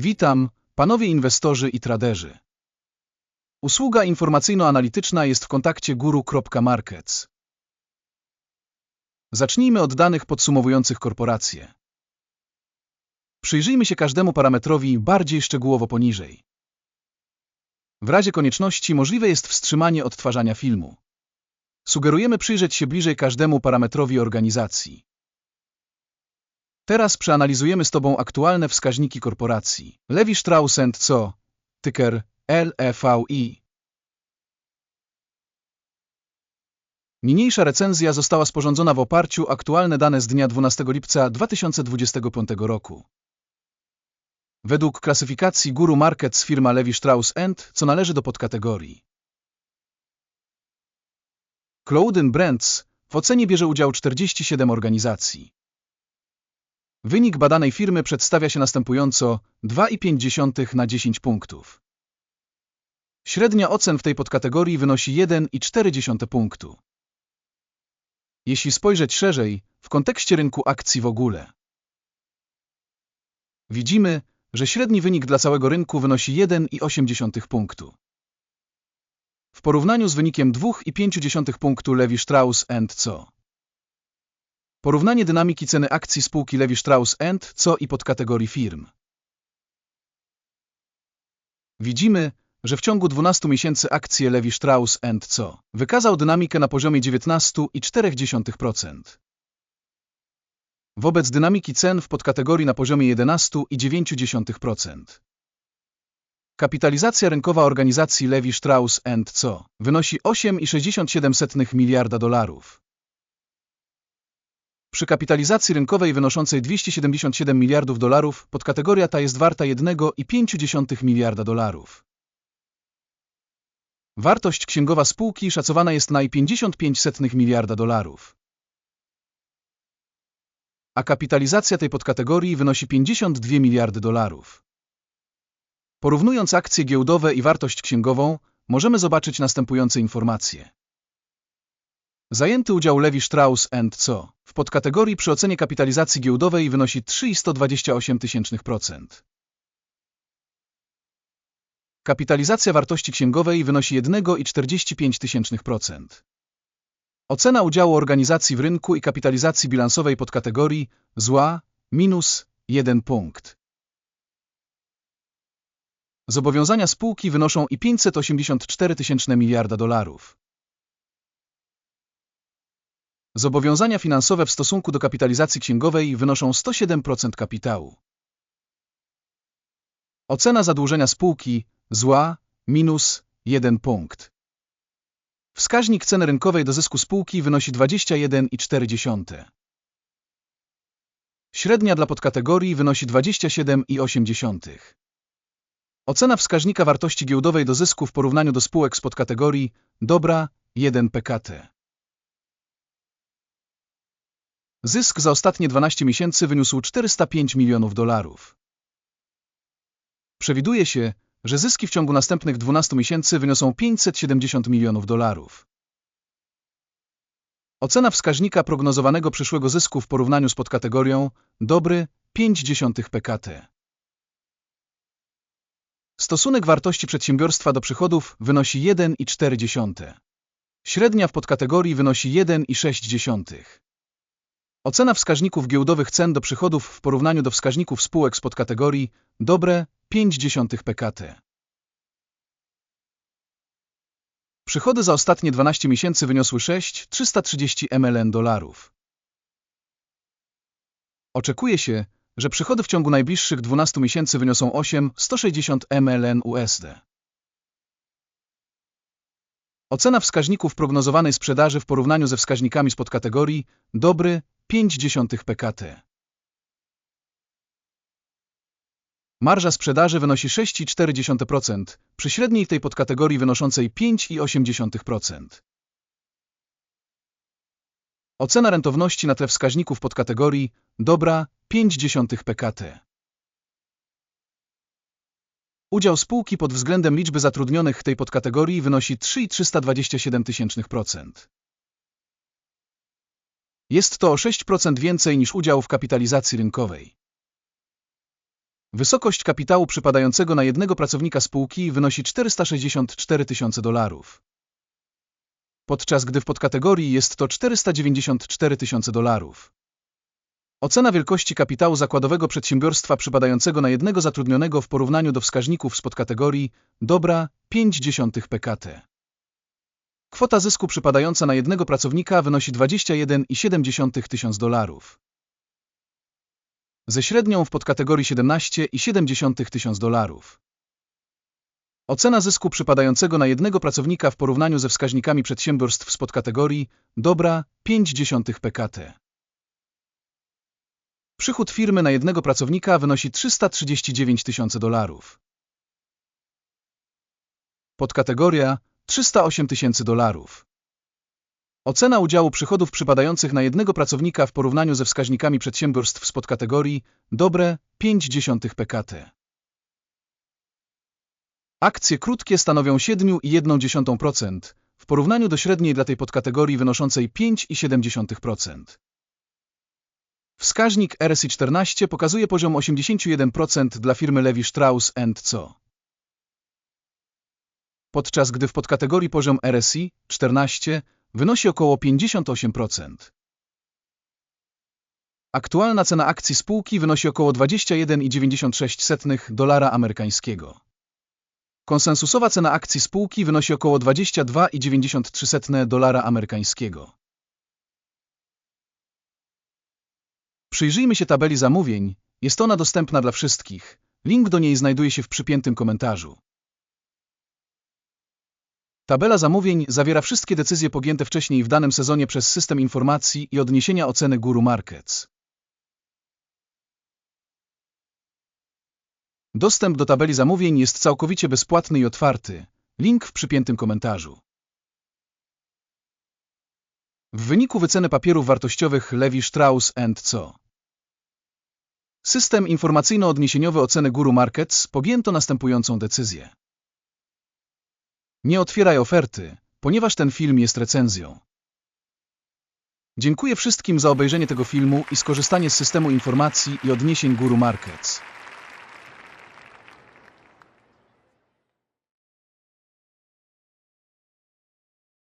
Witam, panowie inwestorzy i traderzy. Usługa informacyjno-analityczna jest w kontakcie guru.markets. Zacznijmy od danych podsumowujących korporację. Przyjrzyjmy się każdemu parametrowi bardziej szczegółowo poniżej. W razie konieczności możliwe jest wstrzymanie odtwarzania filmu. Sugerujemy przyjrzeć się bliżej każdemu parametrowi organizacji. Teraz przeanalizujemy z Tobą aktualne wskaźniki korporacji. Levi Strauss Co. Tyker LEVI. Niniejsza recenzja została sporządzona w oparciu o aktualne dane z dnia 12 lipca 2025 roku. Według klasyfikacji Guru Markets firma Levi Strauss co należy do podkategorii Clouden Brands w ocenie bierze udział 47 organizacji. Wynik badanej firmy przedstawia się następująco 2,5 na 10 punktów. Średnia ocen w tej podkategorii wynosi 1,4 punktu. Jeśli spojrzeć szerzej, w kontekście rynku akcji w ogóle, widzimy, że średni wynik dla całego rynku wynosi 1,8 punktu. W porównaniu z wynikiem 2,5 punktu Levi Strauss Co. Porównanie dynamiki ceny akcji spółki Levi Strauss Co i podkategorii firm. Widzimy, że w ciągu 12 miesięcy akcje Levi Strauss Co. wykazał dynamikę na poziomie 19,4%. Wobec dynamiki cen w podkategorii na poziomie 11,9%. Kapitalizacja rynkowa organizacji Levi Strauss Co. wynosi 8,67 miliarda dolarów. Przy kapitalizacji rynkowej wynoszącej 277 miliardów dolarów podkategoria ta jest warta 1,5 miliarda dolarów. Wartość księgowa spółki szacowana jest na 55 miliarda dolarów. A kapitalizacja tej podkategorii wynosi 52 miliardy dolarów. Porównując akcje giełdowe i wartość księgową, możemy zobaczyć następujące informacje. Zajęty udział Levi Strauss Co. w podkategorii przy ocenie kapitalizacji giełdowej wynosi 3,128%. Kapitalizacja wartości księgowej wynosi 1,45%. Ocena udziału organizacji w rynku i kapitalizacji bilansowej podkategorii zła minus 1 punkt. Zobowiązania spółki wynoszą i 584 tysięczne miliarda dolarów. Zobowiązania finansowe w stosunku do kapitalizacji księgowej wynoszą 107% kapitału. Ocena zadłużenia spółki zła minus 1 punkt. Wskaźnik ceny rynkowej do zysku spółki wynosi 21,4. Średnia dla podkategorii wynosi 27,8. Ocena wskaźnika wartości giełdowej do zysku w porównaniu do spółek z podkategorii dobra 1 PKT. Zysk za ostatnie 12 miesięcy wyniósł 405 milionów dolarów. Przewiduje się, że zyski w ciągu następnych 12 miesięcy wyniosą 570 milionów dolarów. Ocena wskaźnika prognozowanego przyszłego zysku w porównaniu z podkategorią dobry 0,5 PKT. Stosunek wartości przedsiębiorstwa do przychodów wynosi 1,4. Średnia w podkategorii wynosi 1,6. Ocena wskaźników giełdowych cen do przychodów w porównaniu do wskaźników spółek z podkategorii dobre 0,5 PKT. Przychody za ostatnie 12 miesięcy wyniosły 6,330 mln dolarów. Oczekuje się, że przychody w ciągu najbliższych 12 miesięcy wyniosą 8,160 mln USD. Ocena wskaźników prognozowanej sprzedaży w porównaniu ze wskaźnikami z podkategorii dobry 0,5 PKT. Marża sprzedaży wynosi 6,4% przy średniej tej podkategorii wynoszącej 5,8%. Ocena rentowności na tle wskaźników podkategorii dobra 0,5 PKT. Udział spółki pod względem liczby zatrudnionych w tej podkategorii wynosi 3,327%. Jest to o 6% więcej niż udział w kapitalizacji rynkowej. Wysokość kapitału przypadającego na jednego pracownika spółki wynosi 464 tysiące dolarów. Podczas gdy w podkategorii jest to 494 tysiące dolarów. Ocena wielkości kapitału zakładowego przedsiębiorstwa przypadającego na jednego zatrudnionego w porównaniu do wskaźników z podkategorii dobra 0,5 PKT. Kwota zysku przypadająca na jednego pracownika wynosi 21,7 tysiąc dolarów. Ze średnią w podkategorii 17,7 tysiąc dolarów. Ocena zysku przypadającego na jednego pracownika w porównaniu ze wskaźnikami przedsiębiorstw z podkategorii dobra 0,5 PKT. Przychód firmy na jednego pracownika wynosi 339 tysięcy dolarów. Podkategoria 308 tysięcy dolarów. Ocena udziału przychodów przypadających na jednego pracownika w porównaniu ze wskaźnikami przedsiębiorstw z podkategorii dobre 0,5 PKT. Akcje krótkie stanowią 7,1% w porównaniu do średniej dla tej podkategorii wynoszącej 5,7%. Wskaźnik RSI 14 pokazuje poziom 81% dla firmy Levi Strauss Co. Podczas gdy w podkategorii poziom RSI 14 wynosi około 58%. Aktualna cena akcji spółki wynosi około 21,96 dolara amerykańskiego. Konsensusowa cena akcji spółki wynosi około 22,93 dolara amerykańskiego. Przyjrzyjmy się tabeli zamówień. Jest ona dostępna dla wszystkich. Link do niej znajduje się w przypiętym komentarzu. Tabela zamówień zawiera wszystkie decyzje podjęte wcześniej w danym sezonie przez system informacji i odniesienia oceny Guru Markets. Dostęp do tabeli zamówień jest całkowicie bezpłatny i otwarty. Link w przypiętym komentarzu. W wyniku wyceny papierów wartościowych Levi Strauss Co. System informacyjno-odniesieniowy oceny Guru Markets podjęto następującą decyzję. Nie otwieraj oferty, ponieważ ten film jest recenzją. Dziękuję wszystkim za obejrzenie tego filmu i skorzystanie z systemu informacji i odniesień Guru Markets.